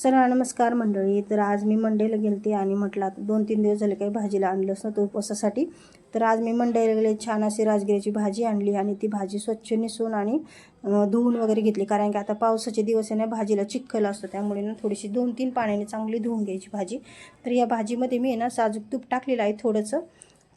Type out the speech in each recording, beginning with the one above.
चला नमस्कार मंडळी. तर आज मी मंडईला गेलते आणि म्हटलं आता दोन तीन दिवस झाले काही भाजीला आणलंच तो उपवासासाठी. तर आज मी मंडईला गेले छान अशी राजगिऱ्याची भाजी आणली आणि ती भाजी स्वच्छ निसून आणि धुवून वगैरे घेतली. कारण की आता पावसाचे दिवस आहे ना भाजीला चिखल असतो. त्यामुळे ना थोडीशी दोन तीन पाण्याने चांगली धुवून घ्यायची भाजी. तर या भाजीमध्ये मी ना साजूक तूप टाकलेलं आहे थोडंसं.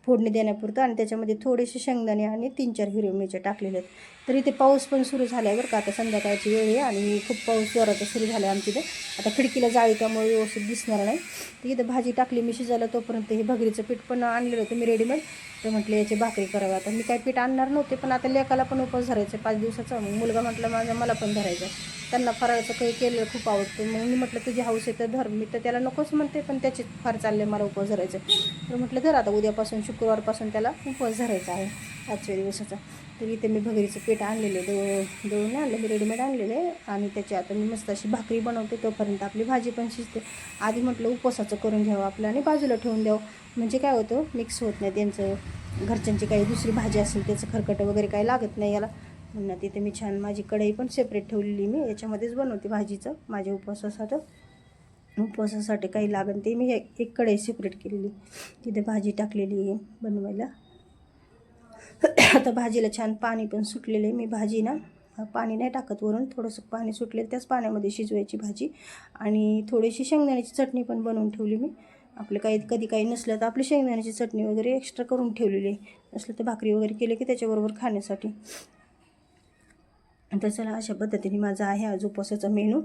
फोडणी देण्यापुरतं आणि त्याच्यामध्ये थोडेसे शेंगदाणे आणि तीन चार हिरवे मिरच्या टाकलेले आहेत. तर इथे पाऊस पण सुरू झाला आहे बरं का. आता संध्याकाळची वेळ आहे आणि खूप पाऊस जोराचा सुरू झाला आहे आमच्या इथे. आता खिडकीला जाळी त्यामुळे व्यवस्थित दिसणार नाही. तर इथं भाजी टाकली मी शिजायला तोपर्यंत हे भगरीचं पीठ पण आणलेलं होतं मी रेडीमेड तर म्हटलं याची भाकरी करावं. आता मी काय पीठ आणणार नव्हते पण आता लेकाला पण उपवास धरायचं पाच दिवसाचा. मग मुलगा म्हटलं माझा मला पण धरायचं त्यांना फराळाचं काही केलेलं खूप आवडतं. मग मी म्हटलं तुझी हाऊस आहे तर धर. मी तर त्याला नकोच म्हणते पण त्याचे फार चालले मला उपवास धरायचं तर म्हटलं धर आता उद्यापासून शुक्रवारपासून त्याला उपवास धरायचा आहे पाचव्या दिवसाचा. तर इथे मी भगरीचं पीठ आणलेलं आहे दो दळून आणलं रेडीमेड आणलेलं आहे आणि त्याची आता मी मस्त अशी भाकरी बनवते तोपर्यंत आपली भाजी पण शिजते. आधी म्हटलं उपवासाचं करून घ्यावं आपलं आणि बाजूला ठेवून द्यावं. म्हणजे काय होतं मिक्स होत नाही त्यांचं घरच्यांची काही दुसरी भाजी असेल त्याचं खरकटं वगैरे काही लागत नाही याला. म्हणून तिथे मी छान माझी कढई पण सेपरेट ठेवलेली मी. याच्यामध्येच बनवते भाजीचं माझ्या उपवासासाठी. उपवासासाठी काही लागेल ते मी एक कढई सेपरेट केलेली. तिथे भाजी टाकलेली आहे बनवायला. आता भाजीला छान पाणी पण सुटलेलं आहे. मी भाजी ना पाणी नाही टाकत वरून. थोडंसं पाणी सुटले त्याच पाण्यामध्ये शिजवायची भाजी. आणि थोडीशी शेंगदाण्याची चटणी पण बनवून ठेवली मी. आपलं काही कधी काही नसलं तर आपली शेंगदाण्याची चटणी वगैरे एक्स्ट्रा करून ठेवलेली आहे. नसलं तर भाकरी वगैरे केली की त्याच्याबरोबर खाण्यासाठी. तर चला अशा पद्धतीने माझा आहे आज उपवासाचा मेनू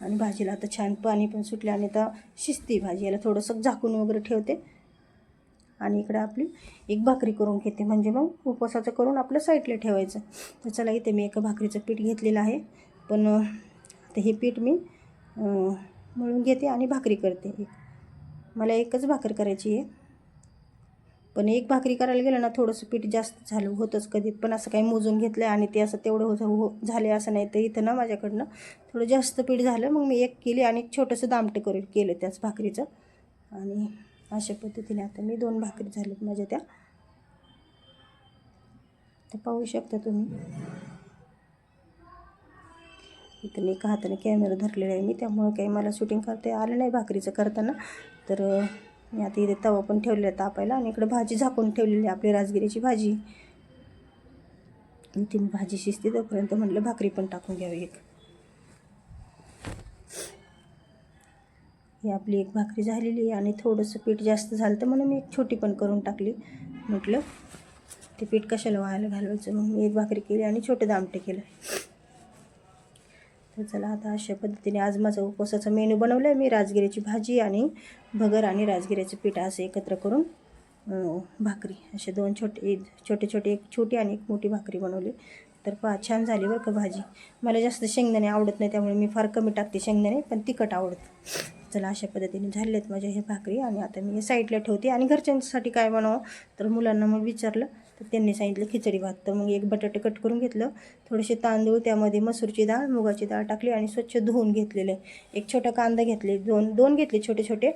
आणि भाजीला आता छान पाणी पण सुटले आणि आता शिजते भाजी. याला थोडंसं झाकून वगैरे ठेवते. आणि इकडे आपली एक भाकरी करून घेते. म्हणजे मग उपवासाचं करून आपलं साईडला ठेवायचं. तर चला इथे मी एका भाकरीचं पीठ घेतलेलं आहे. पण आता हे पीठ मी मळून घेते आणि भाकरी करते. मला एकच भाकर करायची आहे. पण एक भाकरी करायला गेलं ना थोडंसं पीठ जास्त झालं होतंच कधी पण असं काही मोजून घेतलं आणि ते असं तेवढं हो-, हो हो झाले असं नाही. तर इथं ना माझ्याकडनं थोडं जास्त पीठ झालं मग मी एक केली आणि एक छोटंसं दामटं करून केलं त्याच भाकरीचं. आणि अशा पद्धतीने आता मी दोन भाकरी झालेत माझ्या त्या. तर पाहू शकता तुम्ही. इथं एका हाताने कॅमेरा धरलेला आहे मी त्यामुळं काही मला शूटिंग करता आलं नाही भाकरीचं करताना. तर मी आता इथे तवा पण ठेवलेला तापायला आणि इकडे भाजी झाकून ठेवलेली आहे आपली राजगिरीची भाजी. आणि ती भाजी शिजते तोपर्यंत म्हटलं भाकरी पण टाकून घ्यावी एक. ही आपली एक भाकरी झालेली आहे आणि थोडंसं पीठ जास्त झालं तर म्हणून मी एक छोटी पण करून टाकली. म्हटलं ते पीठ कशाला व्हायला घालवायचं? मग मी एक भाकरी केली आणि छोटे दामटे केलं. तर चला आता अशा पद्धतीने आज माझा उपवासाचा मेनू बनवला आहे मी राजगिरीची भाजी आणि भगर आणि राजगिऱ्याचं पीठ असं एकत्र करून भाकरी असे दोन छोटे छोटे छोटे एक छोटी आणि एक मोठी भाकरी बनवली. तर पहा छान झाली बरं का भाजी. मला जास्त शेंगदाणे आवडत नाही त्यामुळे मी फार कमी टाकते शेंगदाणे पण तिखट आवडतं. चला अशा पद्धतीने झाले आहेत माझ्या हे भाकरी आणि आता मी हे साईडला ठेवते. आणि घरच्यांसाठी काय बनवावं? तर मुलांना मग विचारलं. तर त्यांनी सांगितलं खिचडी भात. तर मग एक बटाटे कट करून घेतलं. थोडेसे तांदूळ त्यामध्ये मसूरची डाळ मुगाची डाळ टाकली आणि स्वच्छ धुवून घेतलेलं. आहे एक छोटा कांदा घेतले. दोन दोन घेतले छोटे छोटे.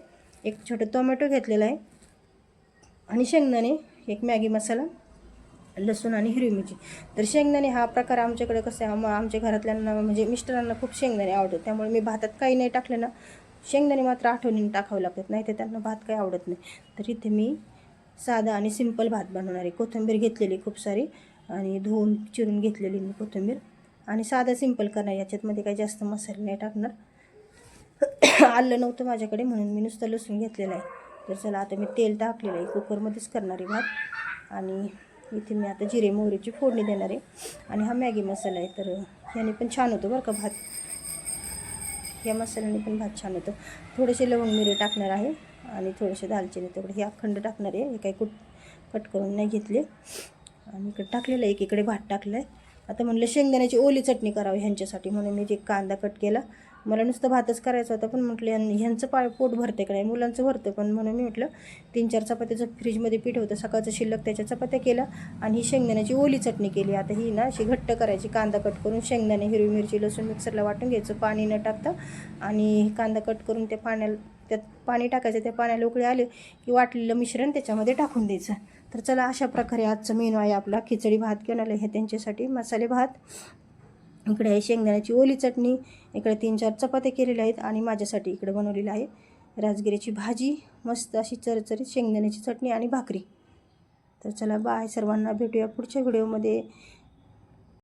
एक छोटं टोमॅटो घेतलेला आहे. आणि शेंगदाणे एक मॅगी मसाला लसूण आणि हिरवी मिरची. तर शेंगदाणे हा प्रकार आमच्याकडे कसं आहे? आमच्या घरातल्यांना म्हणजे मिस्टरांना खूप शेंगदाणे आवडतात. त्यामुळे मी भातात काही नाही टाकलं ना. शेंगदाणे मात्र आठवणीने टाकावं लागतात. नाही तर त्यांना भात काही आवडत नाही. तर इथे मी साधा आणि सिंपल भात बनवणार आहे कोथिंबीर घेतलेली खूप सारी आणि धुवून चिरून घेतलेली मी कोथिंबीर. आणि साधा सिंपल करणार याच्यातमध्ये काही जास्त मसाले नाही टाकणार. आलं नव्हतं माझ्याकडे म्हणून मी नुसतं लसूण घेतलेलं आहे. तर चला आता मी तेल टाकलेलं आहे कुकरमध्येच करणार आहे भात. आणि इथे मी आता जिरे मोहरीची फोडणी देणार आहे. आणि हा मॅगी मसाला आहे तर ह्याने पण छान होतो बरं का भात. या मसाल्याने पण भात छान होतं. थोडेसे लवंग मिरे टाकणार आहे. आणि थोडेसे दालचिनी तेवढे हे अखंड टाकणार आहे. हे काही कुट कट करून नाही घेतले. आणि इकडे टाकलेलं आहे. एकीकडे भात टाकलं आहे आता म्हणलं शेंगदाण्याची ओली चटणी करावी ह्यांच्यासाठी. म्हणून मी ते कांदा कट केला. मला नुसतं भातच करायचा होता. पण म्हटलं ह्यांचं पा पोट भरते का नाही? मुलांचं भरतं पण म्हणून मी म्हटलं तीन चार चपात्याचं फ्रीजमध्ये पीठ होतं. सकाळचं शिल्लक त्याच्या चपात्या केल्या आणि ही शेंगदाण्याची ओली चटणी केली. आता ही ना अशी घट्ट करायची. कांदा कट करून शेंगदाणे हिरवी मिरची लसूण मिक्सरला वाटून घ्यायचं. पाणी न टाकता आणि कांदा कट करून त्या पाण्याला त्यात पाणी टाकायचं त्या पाण्याला उकळी आले की वाटलेलं मिश्रण त्याच्यामध्ये टाकून द्यायचं. तर चला अशा प्रकारे आजचं मेनू आहे आपला. खिचडी भात घेऊन आलं हे त्यांच्यासाठी. मसाले भात. इकडे आहे शेंगदाण्याची ओली चटणी. इकडे तीन चार चपात्या केलेल्या आहेत आणि माझ्यासाठी इकडे बनवलेलं आहे राजगिऱ्याची भाजी मस्त अशी चरचरीत शेंगदाण्याची चटणी आणि भाकरी. तर चला बाय सर्वांना भेटूया पुढच्या व्हिडिओमध्ये.